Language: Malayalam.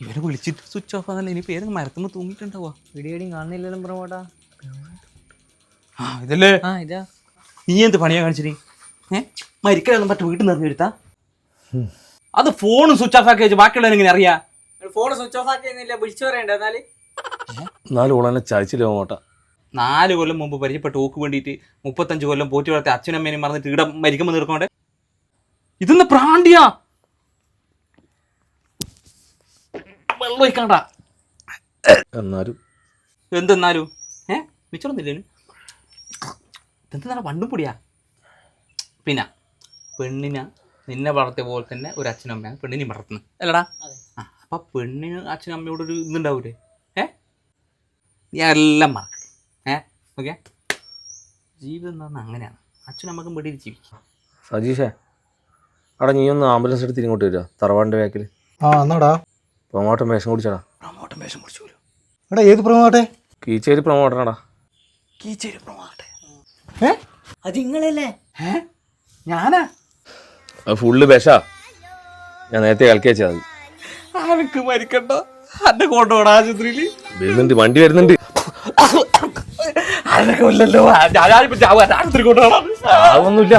ഇവരെ വിളിച്ചിട്ട് സ്വിച്ച് ഓഫ് ആണല്ലോ ഇനി പേര് മരത്തുമ്പോൾ തൂങ്ങിയിട്ടുണ്ടാവുക. വീഡിയോ കാണുന്നില്ലല്ലോ പ്രമോട്ടാ ആ ഇതല്ലേ? ആ ഇതാ. നീ എന്ത് പണിയാ കാണിച്ചിരി ഏ? മരിക്കലൊന്നും പറ്റും വീട്ടിൽ നിന്ന് എടുത്താ അത് ഫോണും സ്വിച്ച് ഓഫ് ആക്കി വെച്ച് ബാക്കിയുള്ളവർ എങ്ങനെ അറിയാ? ഫോൺ സ്വിച്ച് ഓഫ് ആക്കിയെന്നില്ല വിളിച്ചു പറയണ്ട എന്നാൽ. ഓളെന്നെ ചതിച്ചില്ല മോട്ടാ നാല് കൊല്ലം മുമ്പ് പരിചയപ്പെട്ട ഓക്ക് വേണ്ടിയിട്ട് മുപ്പത്തഞ്ച് കൊല്ലം പോറ്റി വളർത്തി അച്ഛനും അമ്മേനും മറന്നിട്ട് ഇവിടെ മരിക്കുമ്പോൾ നിർക്കോണ്ടേ ഇതൊന്ന് പ്രാണ്ടിയാ? വെള്ളം ഒഴിക്കണ്ട എന്നാലും. എന്തെന്നാലും. ഏ? മിച്ചറൊന്നുമില്ലേനു ഇതെന്താണ് വണ്ടും പൊടിയാ. പിന്നെ പെണ്ണിനെ നിന്നെ വളർത്തിയ പോലെ തന്നെ ഒരു അച്ഛനും അമ്മയാണ് പെണ്ണിനെയും വളർത്തുന്നത്. അല്ലടാ. ആ അപ്പം പെണ്ണിന് അച്ഛനും അമ്മയോടൊരു ഇതുണ്ടാവൂലേ? ഏ? നീ എല്ലാം മറക്കും. ഏ? ഓക്കെ? ജീവിതം എന്ന് പറഞ്ഞാൽ അങ്ങനെയാണ്. അച്ഛനും അമ്മക്കും വെടിയിൽ ജീവിക്കും. സജീഷേ അവിടെ നീ ഒന്ന് ആംബുലൻസ് എടുത്ത് ഇങ്ങോട്ട് വരിക. തറവാടിന്റെ ബാക്കിൽ ആ എന്നാടാ? പ്രൊമോട്ടൻ മേശം കുടിച്ചടാ പ്രൊമോട്ടർ മേശം കുടിച്ചു എടാ ഏത് പ്രൊമോട്ടെ കീച്ചേരി പ്രൊമോട്ടറാടാ കീച്ചേരി പ്രൊമോട്ടെ ഏ അത് നിങ്ങളല്ലേ ഏ ഞാനാ അത് ഫുള്ള് വിഷാ ഞാൻ നേരത്തെ കളിക്കി ആനക്ക് മരിക്കണ്ട എന്നെ കൊണ്ടുപോടാ ആശുപത്രിയിൽ വരുന്നുണ്ട് വണ്ടി വരുന്നുണ്ട് ഞാനിപ്പോ ചാവുക ആശുപത്രി കൊണ്ടുപോകണം അതൊന്നുമില്ല